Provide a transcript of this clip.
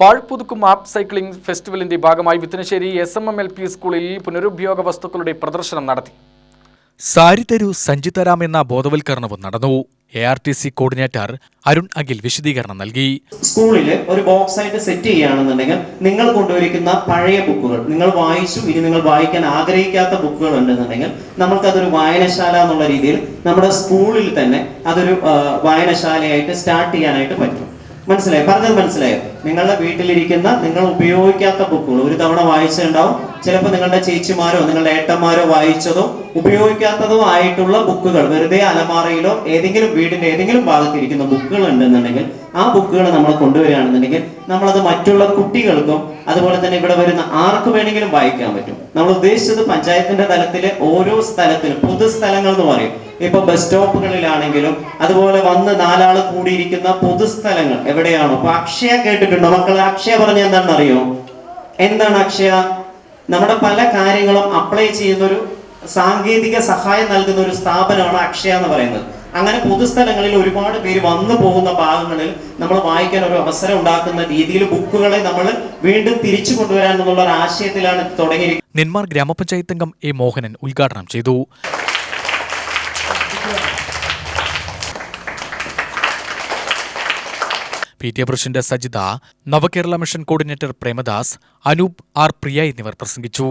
പാഴ്പുതുക്കും app cycling ഫെസ്റ്റിവലിന്റെ ഭാഗമായി Vithanassery S M M L P സ്കൂളിൽ പുനരുപയോഗ വസ്തുക്കളുടെ പ്രദർശനം നടത്തി. സാരിതരു സഞ്ജിതരാം എന്ന ബോധവൽക്കരണവും നടന്നു. A R T C coordinator Arun Akhil വിശദീകരണം നൽകി. സ്കൂളിൽ ഒരു ബോക്സ് ആയിട്ട് സെറ്റ് ചെയ്യുകയാണെന്നുണ്ടെങ്കിൽ നിങ്ങൾ കൊണ്ടുവരിക്കുന്ന പഴയ ബുക്കുകൾ നിങ്ങൾ വായിച്ചു ഇനി നിങ്ങൾ വായിക്കാൻ ആഗ്രഹിക്കാത്ത ബുക്കുകൾ ഉണ്ടെന്നുണ്ടെങ്കിൽ നമ്മൾക്കതൊരു വായനശാല എന്നുള്ള രീതിയിൽ നമ്മുടെ സ്കൂളിൽ തന്നെ അതൊരു വായനശാലയായിട്ട് സ്റ്റാർട്ട് ചെയ്യാനായിട്ട് പറ്റും. മനസ്സിലായോ? പറഞ്ഞത് മനസ്സിലായോ. നിങ്ങളുടെ വീട്ടിലിരിക്കുന്ന നിങ്ങൾ ഉപയോഗിക്കാത്ത ബുക്കുകൾ ഒരു തവണ വായിച്ചിട്ടുണ്ടാവും ചിലപ്പോൾ നിങ്ങളുടെ ചേച്ചിമാരോ നിങ്ങളുടെ ഏട്ടന്മാരോ വായിച്ചതോ ഉപയോഗിക്കാത്തതോ ആയിട്ടുള്ള ബുക്കുകൾ വെറുതെ അലമാറയിലോ ഏതെങ്കിലും വീടിന്റെ ഏതെങ്കിലും ഭാഗത്തിരിക്കുന്ന ബുക്കുകൾ ഉണ്ടെന്നുണ്ടെങ്കിൽ ആ ബുക്കുകൾ നമ്മൾ കൊണ്ടുവരികയാണെന്നുണ്ടെങ്കിൽ നമ്മളത് മറ്റുള്ള കുട്ടികൾക്കും അതുപോലെ തന്നെ ഇവിടെ വരുന്ന ആർക്ക് വേണമെങ്കിലും വായിക്കാൻ പറ്റും. നമ്മൾ ഉദ്ദേശിച്ചത് പഞ്ചായത്തിന്റെ തലത്തിലെ ഓരോ സ്ഥലത്തിലും പൊതുസ്ഥലങ്ങൾ എന്ന് പറയും. ഇപ്പൊ ബസ് സ്റ്റോപ്പുകളിലാണെങ്കിലും അതുപോലെ വന്ന് നാലാൾ കൂടിയിരിക്കുന്ന പൊതുസ്ഥലങ്ങൾ എവിടെയാണോ? അപ്പൊ അക്ഷയ കേട്ടിട്ടുണ്ടോ? മക്കളെ അക്ഷയ പറഞ്ഞ എന്താണെന്ന് അറിയോ എന്താണ് അക്ഷയ? നമ്മുടെ പല കാര്യങ്ങളും അപ്ലൈ ചെയ്യുന്ന ഒരു സാങ്കേതിക സഹായം നൽകുന്ന ഒരു സ്ഥാപനമാണ് അക്ഷയ എന്ന് പറയുന്നത്. അങ്ങനെ പൊതുസ്ഥലങ്ങളിൽ ഒരുപാട് പേര് വന്നു പോകുന്ന ഭാഗങ്ങളിൽ നമ്മൾ വായിക്കാൻ ഒരു അവസരം ഉണ്ടാക്കുന്ന രീതിയിൽ ബുക്കുകളെ നമ്മൾ വീണ്ടും തിരിച്ചു കൊണ്ടുവരാൻ എന്നുള്ള ഒരു ആശയത്തിലാണ് തുടങ്ങിയിരിക്കുന്നത്. നെന്മാർ ഗ്രാമപഞ്ചായത്ത് അംഗം എ മോഹനൻ ഉദ്ഘാടനം ചെയ്തു. T A president Sajitha Navakerala mission coordinator Premadas Anoop R Priya എന്നിവർ പ്രസംഗിച്ചു.